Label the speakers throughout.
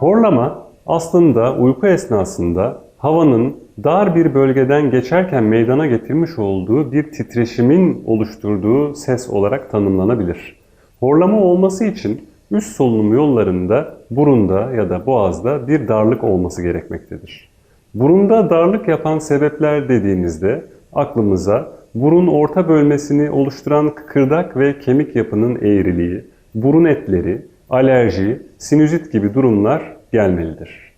Speaker 1: Horlama aslında uyku esnasında havanın dar bir bölgeden geçerken meydana getirmiş olduğu bir titreşimin oluşturduğu ses olarak tanımlanabilir. Horlama olması için üst solunum yollarında burunda ya da boğazda bir darlık olması gerekmektedir. Burunda darlık yapan sebepler dediğimizde aklımıza burun orta bölmesini oluşturan kıkırdak ve kemik yapının eğriliği, burun etleri, alerji, sinüzit gibi durumlar gelmelidir.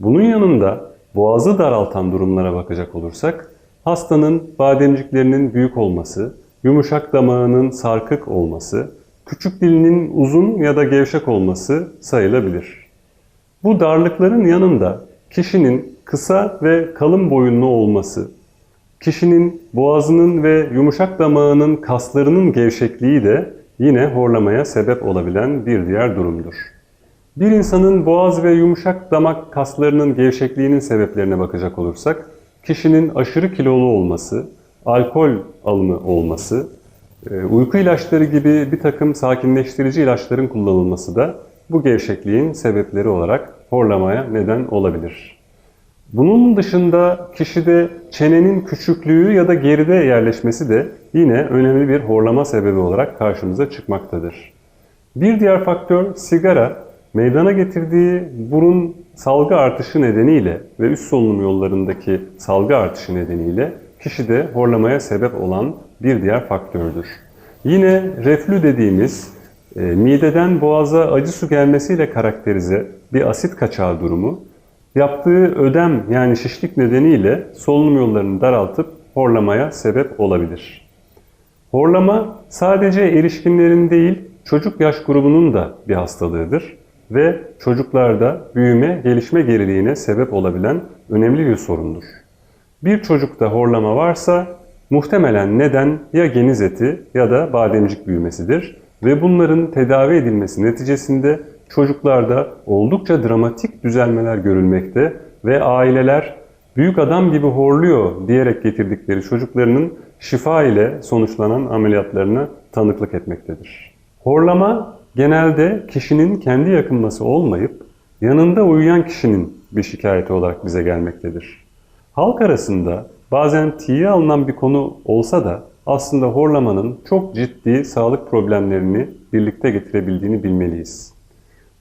Speaker 1: Bunun yanında boğazı daraltan durumlara bakacak olursak hastanın bademciklerinin büyük olması, yumuşak damağının sarkık olması, küçük dilinin uzun ya da gevşek olması sayılabilir. Bu darlıkların yanında kişinin kısa ve kalın boyunlu olması, kişinin boğazının ve yumuşak damağının kaslarının gevşekliği de yine horlamaya sebep olabilen bir diğer durumdur. Bir insanın boğaz ve yumuşak damak kaslarının gevşekliğinin sebeplerine bakacak olursak, kişinin aşırı kilolu olması, alkol alımı olması, e, uyku ilaçları gibi bir takım sakinleştirici ilaçların kullanılması da bu gevşekliğin sebepleri olarak horlamaya neden olabilir. Bunun dışında kişide çenenin küçüklüğü ya da geride yerleşmesi de yine önemli bir horlama sebebi olarak karşımıza çıkmaktadır. Bir diğer faktör sigara meydana getirdiği burun salgı artışı nedeniyle ve üst solunum yollarındaki salgı artışı nedeniyle kişide horlamaya sebep olan bir diğer faktördür. Yine reflü dediğimiz e, mideden boğaza acı su gelmesiyle karakterize bir asit kaçağı durumu yaptığı ödem yani şişlik nedeniyle solunum yollarını daraltıp horlamaya sebep olabilir. Horlama sadece erişkinlerin değil çocuk yaş grubunun da bir hastalığıdır ve çocuklarda büyüme, gelişme geriliğine sebep olabilen önemli bir sorundur. Bir çocukta horlama varsa muhtemelen neden ya geniz eti ya da bademcik büyümesidir ve bunların tedavi edilmesi neticesinde çocuklarda oldukça dramatik düzelmeler görülmekte ve aileler büyük adam gibi horluyor diyerek getirdikleri çocuklarının şifa ile sonuçlanan ameliyatlarına tanıklık etmektedir. Horlama genelde kişinin kendi yakınması olmayıp yanında uyuyan kişinin bir şikayeti olarak bize gelmektedir. Halk arasında bazen tiye alınan bir konu olsa da aslında horlamanın çok ciddi sağlık problemlerini birlikte getirebildiğini bilmeliyiz.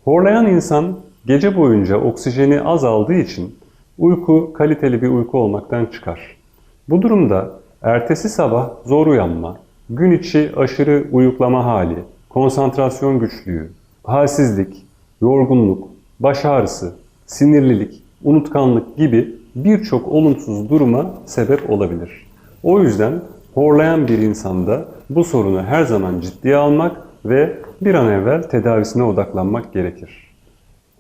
Speaker 1: Horlayan insan gece boyunca oksijeni az aldığı için uyku kaliteli bir uyku olmaktan çıkar. Bu durumda ertesi sabah zor uyanma, gün içi aşırı uyuklama hali, konsantrasyon güçlüğü, halsizlik, yorgunluk, baş ağrısı, sinirlilik, unutkanlık gibi birçok olumsuz duruma sebep olabilir. O yüzden horlayan bir insanda bu sorunu her zaman ciddiye almak ve bir an evvel tedavisine odaklanmak gerekir.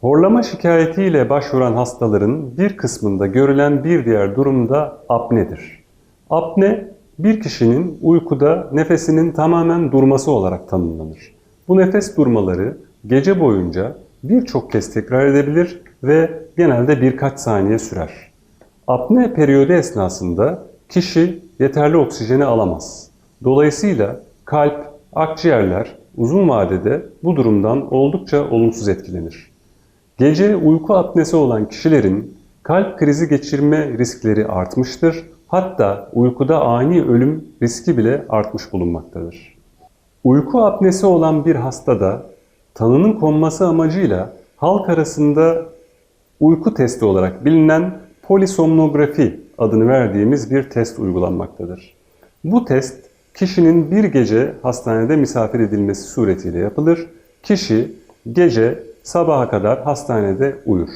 Speaker 1: Horlama şikayetiyle başvuran hastaların bir kısmında görülen bir diğer durum da apnedir. Apne bir kişinin uykuda nefesinin tamamen durması olarak tanımlanır. Bu nefes durmaları gece boyunca birçok kez tekrar edebilir ve genelde birkaç saniye sürer. Apne periyodu esnasında kişi yeterli oksijeni alamaz. Dolayısıyla kalp, akciğerler uzun vadede bu durumdan oldukça olumsuz etkilenir. Gece uyku apnesi olan kişilerin kalp krizi geçirme riskleri artmıştır. Hatta uykuda ani ölüm riski bile artmış bulunmaktadır. Uyku apnesi olan bir hastada tanının konması amacıyla halk arasında uyku testi olarak bilinen polisomnografi adını verdiğimiz bir test uygulanmaktadır. Bu test kişinin bir gece hastanede misafir edilmesi suretiyle yapılır. Kişi gece sabaha kadar hastanede uyur.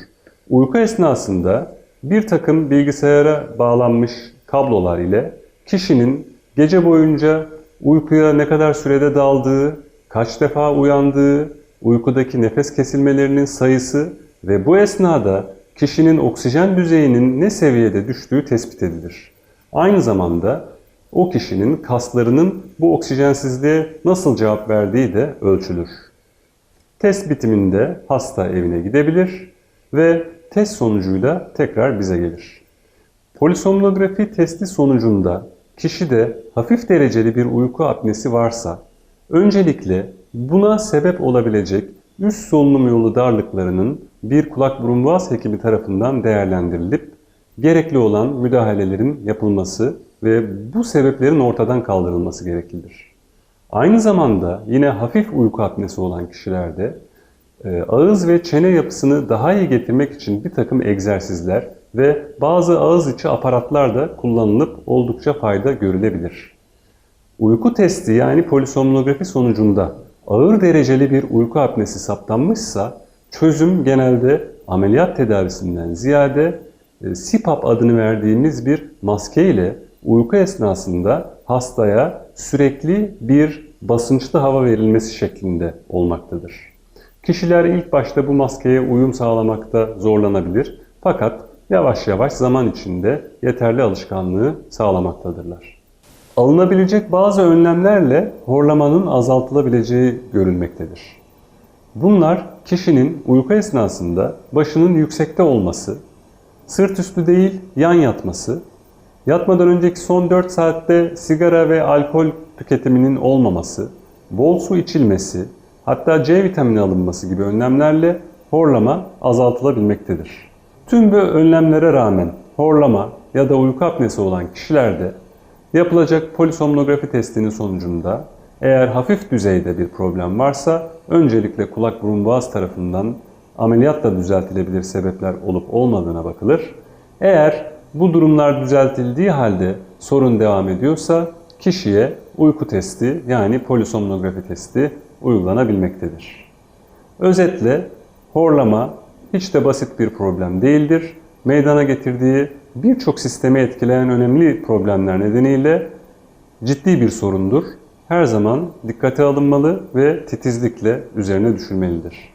Speaker 1: Uyku esnasında bir takım bilgisayara bağlanmış kablolar ile kişinin gece boyunca uykuya ne kadar sürede daldığı, kaç defa uyandığı, uykudaki nefes kesilmelerinin sayısı ve bu esnada kişinin oksijen düzeyinin ne seviyede düştüğü tespit edilir. Aynı zamanda o kişinin kaslarının bu oksijensizliğe nasıl cevap verdiği de ölçülür. Test bitiminde hasta evine gidebilir ve test sonucuyla tekrar bize gelir. Polisomnografi testi sonucunda kişide hafif dereceli bir uyku apnesi varsa öncelikle buna sebep olabilecek üst solunum yolu darlıklarının bir kulak burun boğaz hekimi tarafından değerlendirilip gerekli olan müdahalelerin yapılması ve bu sebeplerin ortadan kaldırılması gereklidir. Aynı zamanda yine hafif uyku apnesi olan kişilerde e, ağız ve çene yapısını daha iyi getirmek için bir takım egzersizler ve bazı ağız içi aparatlar da kullanılıp oldukça fayda görülebilir. Uyku testi yani polisomnografi sonucunda ağır dereceli bir uyku apnesi saptanmışsa çözüm genelde ameliyat tedavisinden ziyade e, CPAP adını verdiğimiz bir maske ile uyku esnasında hastaya sürekli bir basınçlı hava verilmesi şeklinde olmaktadır. Kişiler ilk başta bu maskeye uyum sağlamakta zorlanabilir fakat yavaş yavaş zaman içinde yeterli alışkanlığı sağlamaktadırlar. Alınabilecek bazı önlemlerle horlamanın azaltılabileceği görülmektedir. Bunlar kişinin uyku esnasında başının yüksekte olması, sırt üstü değil yan yatması, yatmadan önceki son 4 saatte sigara ve alkol tüketiminin olmaması, bol su içilmesi, hatta C vitamini alınması gibi önlemlerle horlama azaltılabilmektedir. Tüm bu önlemlere rağmen horlama ya da uyku apnesi olan kişilerde yapılacak polisomnografi testinin sonucunda eğer hafif düzeyde bir problem varsa öncelikle kulak burun boğaz tarafından ameliyatla düzeltilebilir sebepler olup olmadığına bakılır. Eğer bu durumlar düzeltildiği halde sorun devam ediyorsa kişiye uyku testi yani polisomnografi testi uygulanabilmektedir. Özetle horlama hiç de basit bir problem değildir. Meydana getirdiği birçok sistemi etkileyen önemli problemler nedeniyle ciddi bir sorundur. Her zaman dikkate alınmalı ve titizlikle üzerine düşülmelidir.